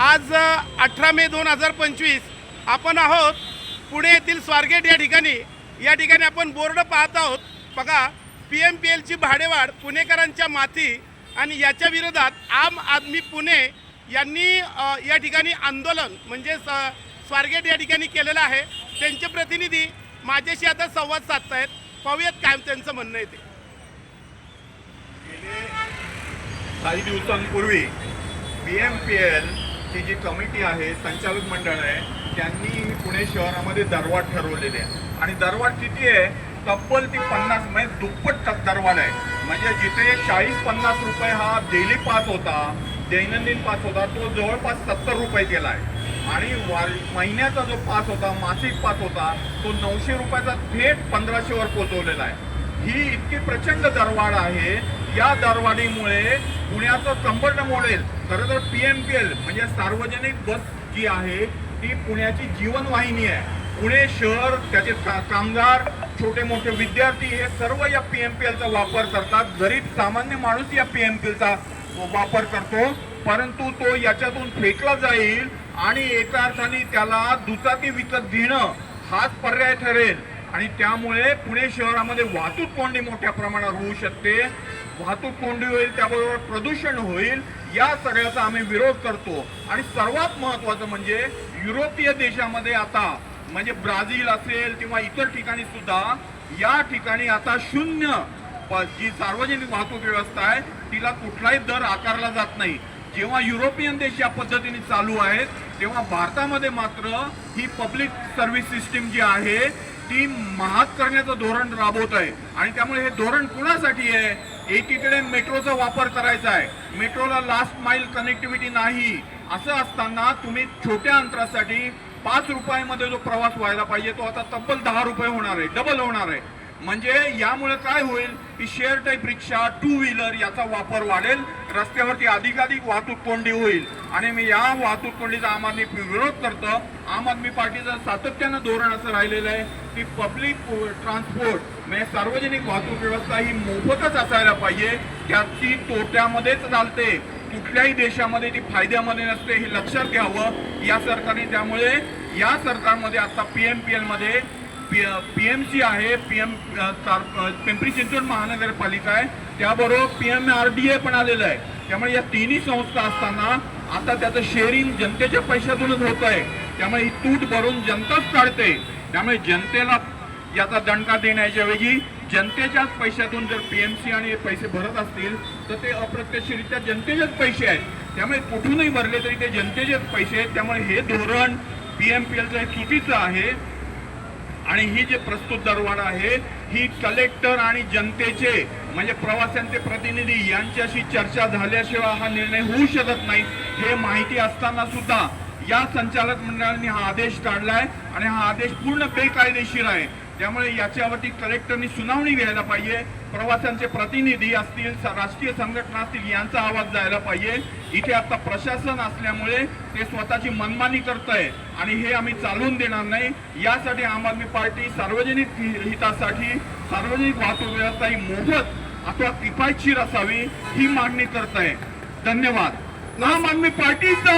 आज अठरा मे दोन हजार पंचवीस आपण आहोत पुणे येथील स्वारगेट या ठिकाणी. या ठिकाणी आपण बोर्ड पाहत आहोत. बघा पी एम पी एलची भाडेवाढ पुणेकरांच्या माथी आणि याच्या विरोधात आम आदमी पुणे यांनी या ठिकाणी आंदोलन म्हणजे स- स्वारगेट या ठिकाणी केलेलं आहे. त्यांचे प्रतिनिधी माझ्याशी आता संवाद साधत आहेत पाहूयात काय त्यांचं म्हणणं आहे ते. गेले काही दिवसांपूर्वी पी एम पी एल ची जी कमिटी आहे संचालक मंडळ आहे त्यांनी पुणे शहरामध्ये दरवाढ ठरवलेली आहे. आणि दरवाढ किती आहे? तब्बल ती पन्नास म्हणजे दुप्पट दरवाढ आहे. म्हणजे जिथे चाळीस पन्नास रुपये हा डेली पास होता दैनंदिन पास होता तो जवळपास सत्तर रुपये केला आहे. आणि वार महिन्याचा जो पास होता मासिक पास होता तो नऊशे रुपयाचा थेट पंधराशेवर पोहोचवलेला आहे. ही इतकी प्रचंड दरवाढ आहे. या दरवाढीमुळे पुण्याचं संपर्ण मोडेल खरं तर पी एम पी एल म्हणजे सार्वजनिक बस जी आहे ती पुण्याची जीवनवाहिनी आहे. पुणे शहर त्याचे कामगार छोटे मोठे विद्यार्थी हे सर्व या पी एम पी एलचा वापर करतात. गरीब सामान्य माणूस या पी एम पी एलचा वापर करतो. परंतु तो याच्यातून फेकला जाईल आणि एका अर्थाने त्याला दुचाकी विकत घेणं हाच पर्याय ठरेल. आणि त्यामुळे पुणे शहरामध्ये वाहतूक कोंडी मोठ्या प्रमाणात होऊ शकते. वाहतूक कोंडी होईल त्याबरोबर प्रदूषण होईल या सगळ्याचा आम्ही विरोध करतो. आणि सर्वात महत्वाचं म्हणजे युरोपीय देशामध्ये आता म्हणजे ब्राझील असेल किंवा इतर ठिकाणी सुद्धा या ठिकाणी आता शून्य जी सार्वजनिक वाहतूक व्यवस्था आहे तिला कुठलाही दर आकारला जात नाही. जेव्हा युरोपियन देश या पद्धतीने चालू आहेत तेव्हा भारतामध्ये मात्र ही पब्लिक सर्व्हिस सिस्टीम जी आहे ती महाग करण्याचं धोरण राबवत आहे. आणि त्यामुळे हे धोरण कुणासाठी आहे? एकीकडे मेट्रोचा वापर करायचा आहे. मेट्रोला लास्ट माइल कनेक्टिव्हिटी नाही. असं असताना तुम्ही छोट्या अंतरासाठी पाच रुपयामध्ये जो प्रवास व्हायला पाहिजे तो आता तब्बल दहा रुपये होणार आहे डबल होणार आहे. म्हणजे यामुळे काय होईल? की share type rickshaw two wheeler याचा वापर वाढेल. रस्त्यावरती अधिकाधिक वाहतूक कोंडी होईल. आणि मी या वाहतूक कोंडीचा आम आदमी विरोध करतो. आम आदमी पार्टीचं सातत्यानं धोरण असं राहिलेलं आहे की पब्लिक ट्रान्सपोर्ट म्हणजे सार्वजनिक वाहतूक व्यवस्था ही मोफतच असायला पाहिजे. त्याची तोट्यामध्येच चालते. कुठल्याही देशामध्ये ती फायद्यामध्ये नसते हे लक्षात घ्यावं. या सरकारने त्यामुळे या सरकारमध्ये आता पी एम पी एलमध्ये पी पी एम सी आहे पी एम पिंपरी चिंचवड महानगरपालिका आहे. त्याबरोबर P M R D A पण आलेलं आहे. त्यामुळे या तिन्ही संस्था असताना आता त्याचं शेअरिंग जनतेच्या पैशातूनच होत आहे. त्यामुळे ही तूट भरून जनताच काढते. त्यामुळे जनतेला याचा दणका देण्याच्या वेळी जनतेच्याच पैशातून जर पी एम सी आणि हे पैसे भरत असतील तर ते अप्रत्यक्षरित्या जनतेचेच पैसे आहेत. त्यामुळे कुठूनही भरले तरी ते जनतेचेच पैसे आहेत. त्यामुळे हे धोरण पी एम पी एलचं हे चुकीचं आहे. आणि ही जी प्रस्तुत दरवाढ आहे ही कलेक्टर आणि जनतेचे म्हणजे प्रवाशांचे प्रतिनिधी यांच्याशी चर्चा झाल्याशिवाय हा निर्णय होऊ शकत नाही हे माहिती असताना सुद्धा या संचालक मंडळाने हा आदेश काढलाय आणि हा आदेश पूर्ण बेकायदेशीर आहे. त्यामुळे याच्यावरती कलेक्टरनी सुनावणी घ्यायला पाहिजे. प्रवाशांचे प्रतिनिधी असतील राष्ट्रीय संघटना असतील यांचा आवाज जायला पाहिजे. इथे आता प्रशासन असल्यामुळे ते स्वतःची मनमानी करत आहे आणि हे आम्ही चालवून देणार नाही. यासाठी आम आदमी पार्टी सार्वजनिक हितासाठी सार्वजनिक वाहतूक व्यवस्था ही मोफत अथवा किफायतशीर असावी ही मागणी करत आहे धन्यवाद. आम आदमी पार्टीचा!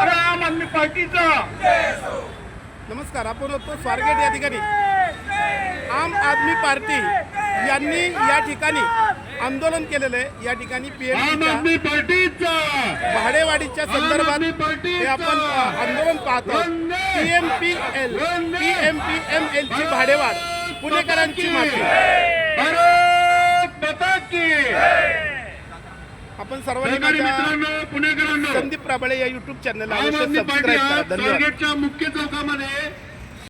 अरे आम आदमी पार्टीचा! नमस्कार आपण होतो स्वारगेट या ठिकाणी. आम आदमी पार्टी यांनी या ठिकाणी आंदोलन केलेलं आहे. या ठिकाणी पी आम आदमी पार्टीचा. भाडेवाढीच्या संदर्भात. हे आपण आंदोलन पाहतो वंदे. P M P L Vande. P M P M L ची भाडेवाढ पुणेकरांची की आपण सर्वांनी संदीप प्राबळे या युट्यूब चॅनलला आज धन्यवाद. मुख्य चौकामध्ये